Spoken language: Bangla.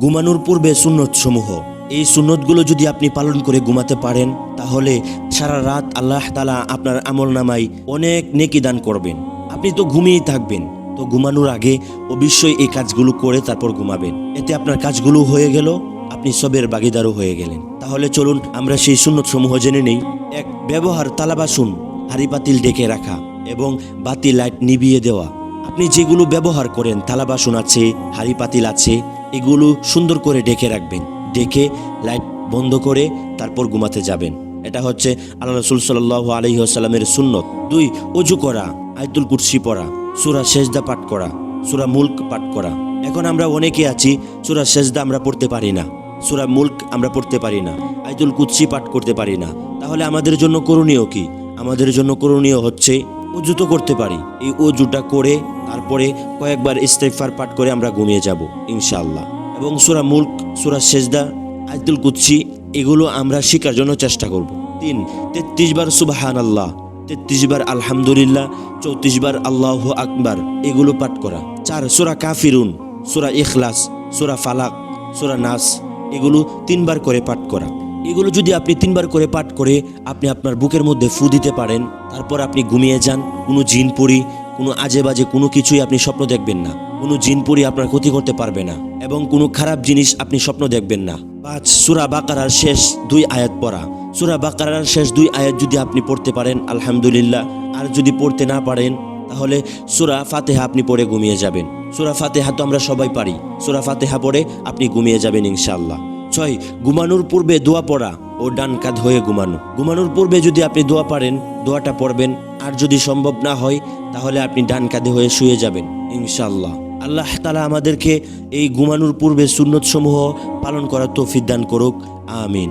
ঘুমানোর পূর্বে সুন্নত সমূহ এই সুন্নতগুলো যদি আপনি পালন করে ঘুমাতে পারেন, তাহলে সারা রাত আল্লাহ তালা আপনার আমল নামাই অনেক নেকি দান করবেন। আপনি তো ঘুমিয়েই থাকবেন। তো ঘুমানোর আগে অবশ্যই এই কাজগুলো করে তারপর ঘুমাবেন। এতে আপনার কাজগুলো হয়ে গেল, আপনি সবের বাগিদারও হয়ে গেলেন। তাহলে চলুন, আমরা সেই সুন্নত সমূহ জেনে নেই। এক, ব্যবহার তালা বাসুন, হাড়ি পাতিল ডেকে রাখা এবং বাতি লাইট নিভিয়ে দেওয়া। আপনি যেগুলো ব্যবহার করেন থালা বাসন আছে, হাড়ি পাতিল আছে এগুলো সুন্দর করে ডেকে রাখবেন। ডেকে লাইট বন্ধ করে তারপর ঘুমাতে যাবেন। এটা হচ্ছে আল্লাহ রসুল সাল্লাহ আলহিহাস্লামের সুন্নত। দুই, অজু করা, আয়তুল কুরসি পড়া, সুরা সেজদা পাঠ করা, সুরা মুল্ক পাঠ করা। এখন আমরা অনেকে আছি, সুরা সেজদা আমরা পড়তে পারি না, সুরা মুল্ক আমরা পড়তে পারি না, আয়তুল কুৎসি পাঠ করতে পারি না। তাহলে আমাদের জন্য করণীয় কি? আমাদের জন্য করণীয় হচ্ছে অজু তো করতে পারি। এই অজুটা করে তারপরে কয়েকবার ইস্তেফার পাঠ করে আমরা ঘুমিয়ে যাব, ইনশাআল্লাহ। এবং সুরা মুল্ক, সুরা সেজদা, আয়তুল কুৎসি এগুলো আমরা শেখার জন্য চেষ্টা করব। তিন, তেত্রিশ বার সুবাহান আল্লাহ তেত্রিশ বার আলহামদুলিল্লাহ, চৌত্রিশ বার আল্লাহ আকবার, এগুলো পাঠ করা। চার, সুরা কাফিরুন, সুরা ইখলাস, সুরা ফালাক, সুরা নাস, এগুলো তিনবার করে পাঠ করা। এগুলো যদি আপনি তিনবার করে পাঠ করে আপনি আপনার বুকের মধ্যে ফু দিতে পারেন, তারপর আপনি ঘুমিয়ে যান, কোনো জিন পরি কোনো আজে বাজে কোনো কিছুই আপনি স্বপ্ন দেখবেন না। কোনো জিন পরি আপনার ক্ষতি করতে পারবে না এবং কোনো খারাপ জিনিস আপনি স্বপ্ন দেখবেন না। পাঁচ, সুরা বাকারার শেষ দুই আয়াত পড়া। সুরা বাকারার শেষ দুই আয়াত যদি আপনি পড়তে পারেন, আলহামদুলিল্লাহ। আর যদি পড়তে না পারেন, তাহলে সুরা ফাতেহা আপনি পড়ে ঘুমিয়ে যাবেন। সুরা ফাতেহা তো আমরা সবাই পারি। সুরা ফাতেহা পড়ে আপনি ঘুমিয়ে যাবেন ইনশাআল্লাহ। ছয় ঘুমানোর পূর্বে দোয়া পড়া ও ডান কাঁধ হয়ে ঘুমানো। ঘুমানোর পূর্বে যদি আপনি দোয়া পারেন, দোয়াটা পড়বেন। আর যদি সম্ভব না হয়, তাহলে আপনি ডান কাঁধে হয়ে শুয়ে যাবেন ইনশাল্লাহ আল্লাহ তালা আমাদেরকে এই ঘুমানোর পূর্বে সুন্নত সমূহ পালন করার তৌফিক দান করুক, আমিন।